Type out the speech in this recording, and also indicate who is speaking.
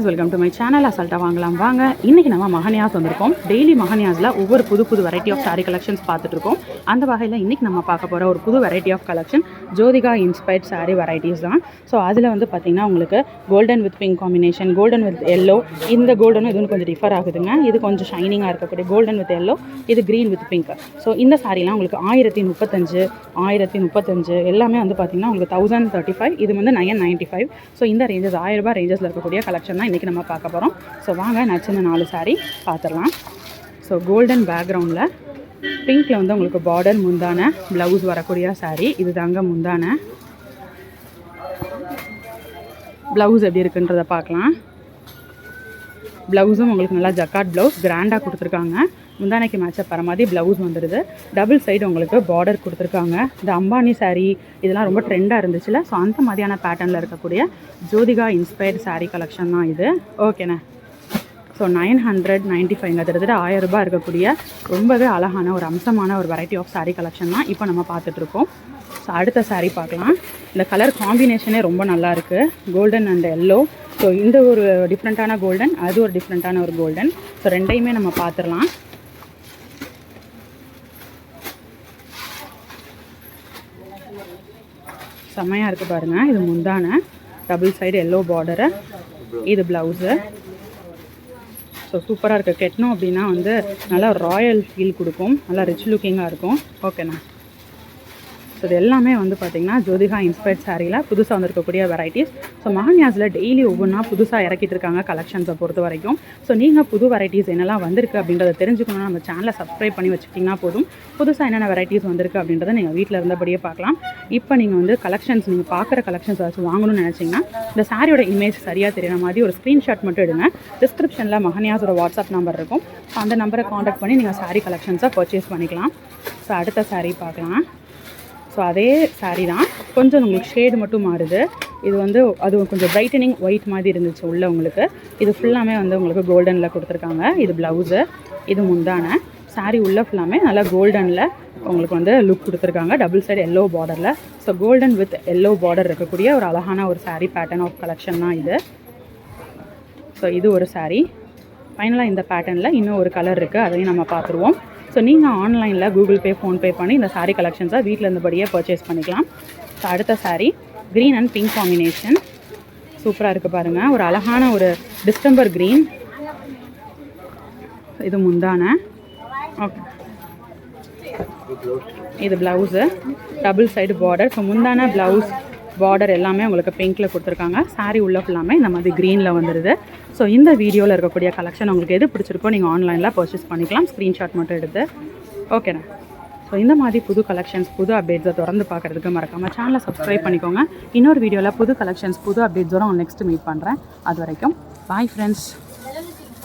Speaker 1: Friends welcome to my channel அசால்ட்டாக வாங்கலாம். வாங்க. இன்றைக்கி நம்ம மகனியாஸ் வந்திருக்கோம். டெய்லி மகனியாஸில் ஒவ்வொரு புது புது வெரைட்டி ஆஃப் சாரீ கலெக்ஷன்ஸ் பார்த்துட்ருக்கோம் அந்த வகையில் இன்றைக்கி நம்ம பார்க்க போகிற ஒரு புது variety of collection Jyothika inspired sari varieties தான். ஸோ அதில் வந்து பார்த்திங்கன்னா உங்களுக்கு golden with pink combination golden with yellow இந்த கோல்டனும் இதுவும் கொஞ்சம் டிஃபர் ஆகுதுங்க. இது கொஞ்சம் ஷைனிங்காக இருக்கக்கூடிய கோல்டன் வித் எல்லோ இது க்ரீன் வித் பிங்க் ஸோ இந்த சாரீலாம் உங்களுக்கு ஆயிரத்தி முப்பத்தஞ்சு ஆயிரத்தி முப்பத்தஞ்சு எல்லாமே வந்து பார்த்திங்கன்னா உங்களுக்கு தௌசண்ட் தேர்ட்டி ஃபைவ் இது வந்து நைன் நைன்ட்டி ஃபைவ் ஸோ இந்த ரேஞ்சஸ் ஆயிரம் ரூபாய் ரேஞ்சஸில் இருக்கக்கூடிய கலெக்ஷன் தான் இன்றைக்கி நம்ம பார்க்க போகிறோம் ஸோ வாங்க நச்சுன்னு நாலு saree பார்த்துடலாம். ஸோ கோல்டன் பேக்ரவுண்டில் பிங்க்கில் வந்து உங்களுக்கு பார்டர் முந்தான ப்ளவுஸ் வரக்கூடிய saree. இது தாங்க முந்தான. ப்ளவுஸ் எப்படி இருக்குன்றதை பார்க்கலாம். ப்ளவுஸும் உங்களுக்கு நல்லா ஜக்காட் ப்ளவுஸ் கிராண்டாக கொடுத்துருக்காங்க. முந்தானைக்கு மேட்சப் வர மாதிரி ப்ளவுஸ் வந்துடுது டபுள் சைடு உங்களுக்கு பார்டர் கொடுத்துருக்காங்க. இந்த அம்பானி சாரீ இதெல்லாம் ரொம்ப ட்ரெண்டாக இருந்துச்சுல. ஸோ அந்த மாதிரியான பேட்டர்னில் இருக்கக்கூடிய ஜோதிகா இன்ஸ்பயர்ட் சாரீ கலெக்ஷன் தான் இது. ஓகேண்ணே ஸோ நைன் ஹண்ட்ரட் நைன்ட்டி ஃபைவ்ங்க கிட்டத்தட்ட ஆயிரம் ரூபாய் இருக்கக்கூடிய ரொம்பவே அழகான ஒரு அம்சமான ஒரு வெரைட்டி ஆஃப் சாரீ கலெக்ஷன் தான் இப்போ நம்ம பார்த்துட்ருக்கோம் ஸோ அடுத்த சாரீ பார்க்கலாம். இந்த கலர் காம்பினேஷனே ரொம்ப நல்லா இருக்குது கோல்டன் அண்ட் எல்லோ ஸோ இந்த ஒரு டிஃப்ரெண்ட்டான கோல்டன் அது ஒரு டிஃப்ரெண்ட்டான ஒரு கோல்டன் ஸோ ரெண்டையுமே நம்ம பார்த்துடலாம். செம்மையாக இருக்குது பாருங்கள் இது முந்தான. டபுள் சைடு எல்லோ பார்டரு இது ப்ளவுஸு ஸோ சூப்பராக இருக்குது கெட்டணும் அப்படின்னா வந்து நல்லா ராயல் ஃபீல் கொடுக்கும். நல்லா ரிச் லுக்கிங்காக இருக்கும். ஓகேண்ணா ஸோ இது எல்லாமே வந்து பார்த்திங்கன்னா ஜோதிகா இன்ஸ்பயர்ட் சாரியில் புதுசாக வந்திருக்கக்கூடிய வெரைட்டிஸ் ஸோ மகன்யாஸில் டெய்லி ஒவ்வொன்றா புதுசாக இறக்கிட்டு இருக்காங்க கலெக்ஷன்ஸை பொறுத்த வரைக்கும். ஸோ நீங்கள் புது வெரைட்டிஸ் என்னெல்லாம் வந்திருக்கு அப்படின்றத தெரிஞ்சுக்கணும்னா நம்ம சேனலை சப்ஸ்கிரைப் பண்ணி வச்சுக்கிட்டிங்கன்னா போதும். புதுசாக என்னென்ன வெரைட்டிஸ் வந்திருக்கு அப்படின்றத நீங்கள் வீட்டில் இருந்தபடியே பார்க்கலாம். இப்போ நீங்கள் வந்து கலெக்ஷன்ஸ் நீங்கள் பார்க்குற கலெக்ஷன்ஸ் ஏதாச்சும் வாங்கணும்னு நினச்சிங்கன்னா இந்த சாரியோட இமேஜ் சரியாக தெரியுற மாதிரி ஒரு ஸ்க்ரீன்ஷாட் மட்டும் எடுங்க. டிஸ்கிரிப்ஷனில் மகன்யாஸோட வாட்ஸ்அப் நம்பர் இருக்கும். ஸோ அந்த நம்பரை காண்டாக்ட் பண்ணி நீங்கள் சாரீ கலெக்ஷன்ஸை பர்ச்சேஸ் பண்ணிக்கலாம். ஸோ அடுத்த சாரீ பார்க்கலாம். ஸோ அதே சாரீ தான். கொஞ்சம் உங்களுக்கு ஷேடு மட்டும் மாறுது. இது வந்து அது கொஞ்சம் பிரைட்டனிங் ஒயிட் மாதிரி இருந்துச்சு உள்ள உங்களுக்கு. இது ஃபுல்லாமே வந்து உங்களுக்கு கோல்டனில் கொடுத்துருக்காங்க. இது ப்ளவுஸு இது முந்தான. Saree உள்ள ஃபுல்லாமே நல்லா கோல்டனில் உங்களுக்கு வந்து லுக் கொடுத்துருக்காங்க. டபுள் சைடு எல்லோ பார்டரில் so golden with yellow border இருக்கக்கூடிய ஒரு அழகான ஒரு சாரீ பேட்டர்ன் ஆஃப் கலெக்ஷன் தான் இது. ஸோ இது ஒரு saree. ஃபைனலாக இந்த பேட்டர்னில் இன்னும் ஒரு கலர் இருக்குது அதையும் நம்ம பார்த்துருவோம். ஸோ நீங்கள் ஆன்லைனில் கூகுள் பே ஃபோன்பே பண்ணி இந்த சாரீ கலெக்ஷன்ஸை வீட்டில் இருந்தபடியே பர்ச்சேஸ் பண்ணிக்கலாம். ஸோ அடுத்த sari green and pink combination சூப்பராக இருக்குது பாருங்கள் ஒரு அழகான ஒரு டிஸ்டம்பர் க்ரீன் இது முந்தான. ஓகே இது blouse double side border so முந்தான ப்ளவுஸ் பார்டர் எல்லாமே உங்களுக்கு பிங்க்கில் கொடுத்துருக்காங்க. சாரீ உள்ள ஃபுல்லாமே இந்த மாதிரி க்ரீனில் வந்துடுது ஸோ இந்த வீடியோவில் இருக்கக்கூடிய கலெக்ஷன் உங்களுக்கு எது பிடிச்சிருக்கோ நீங்கள் ஆன்லைனில் பர்ச்சேஸ் பண்ணிக்கலாம். ஸ்க்ரீன்ஷாட் மட்டும் எடுத்து. ஓகேண்ணா ஸோ இந்த மாதிரி புது கலெக்ஷன்ஸ் புது அப்டேட்ஸை தொடர்ந்து பார்க்குறதுக்கு மறக்காமல் சேனலை சப்ஸ்கிரைப் பண்ணிக்கோங்க. இன்னொரு வீடியோவில் புது கலெக்ஷன்ஸ் புது அப்டேட்ஸோட நெக்ஸ்ட் மீட் பண்ணுறேன் அது வரைக்கும் பாய் ஃப்ரெண்ட்ஸ்